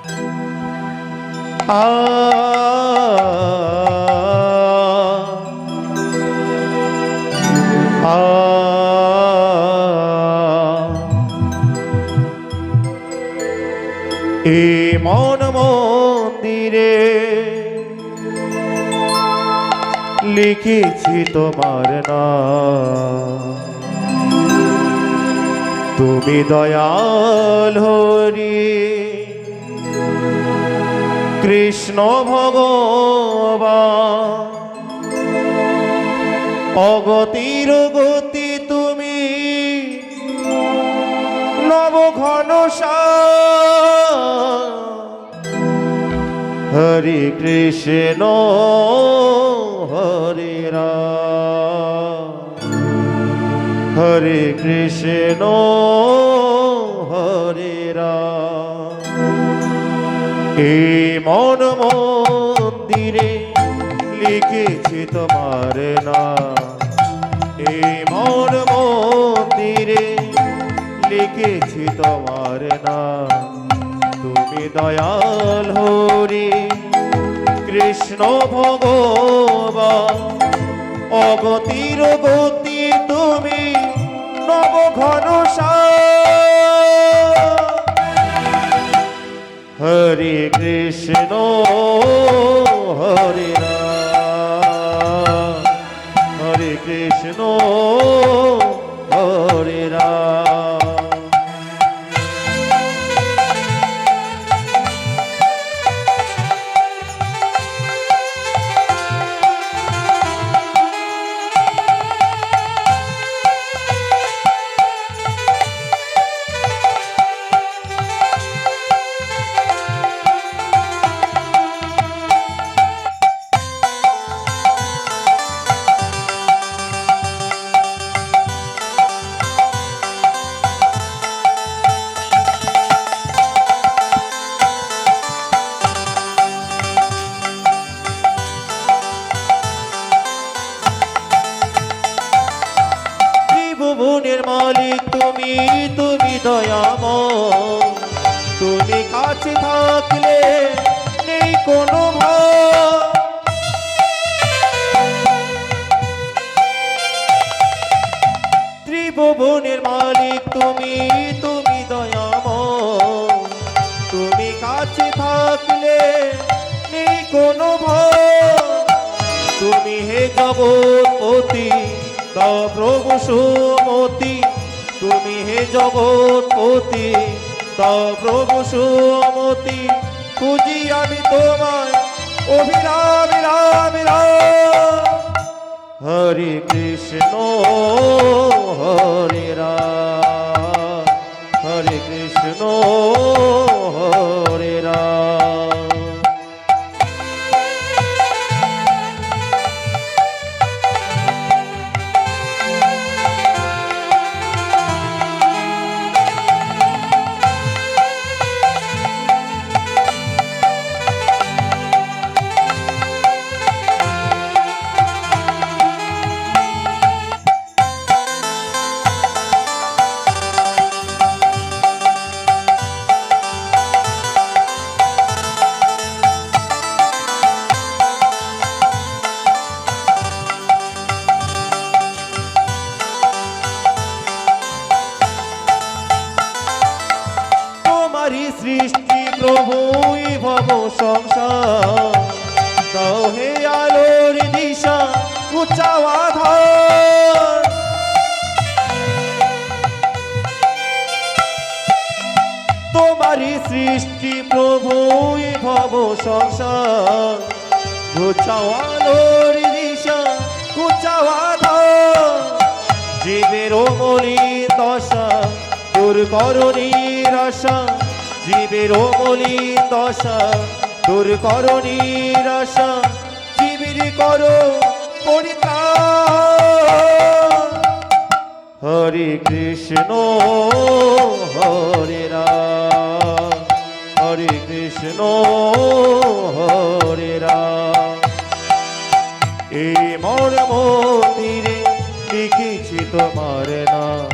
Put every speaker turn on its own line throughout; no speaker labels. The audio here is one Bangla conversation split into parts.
এ মন মন্দিরে লিখেছি তোমার নাম। তুমি দয়াল হরি কৃষ্ণ ভগবান, অগতির গতি তুমি নব ঘন হরে কৃষ্ণ, হরে রাম। হরে কৃষ্ণ, হরে রাম। এই মন মন্দিরে লিখেছি তোমার নাম। এই মন মন্দিরে লিখেছি তোমার নাম। তুমি দয়াল হরি, কৃষ্ণ ভগবান, অগতির গতি তুমি নব ঘন কৃষ্ণ হরে হরে কৃষ্ণ হরে রাম। ত্রিভুবনের মালিক তুমি তুমি দয়াম তুমি কাছে থাকলে নেই কোনো ত্রিভুবনের মালিক তুমি তুমি দয়াম তুমি কাছে থাকলে নেই কোনো ভয়। তুমি হে জগৎপতি দাও প্রভু সুমতি, তুমি হে জগৎপতি দাও প্রভু সুমতি খুঁজি আমি তোমায়। অভিরাম রাম রাম হরে তোমারই সৃষ্টি প্রভুই ভব হে আলোর দিশা আধার। তোমারই সৃষ্টি প্রভুই ভব সংসার। দিশা আধার। জীবের মলিন দশা তোর করণীর আশা জীবের মলিন দশা তোর করণীর আশা জীবের কর হরে কৃষ্ণ, হরে রাম। হরে কৃষ্ণ, হরে রাম। এই মন মন্দিরে লিখেছি তোমার নাম।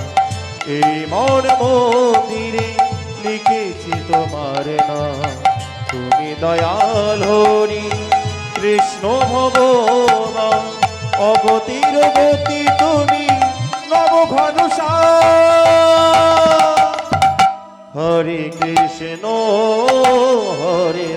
এই মন মন্দিরে লিখেছি তোমার না তুমি দয়াল হরি, কৃষ্ণ ভগবান। অবতীর গতি তুমি নব ঘনুষ হরে কৃষ্ণ, হরে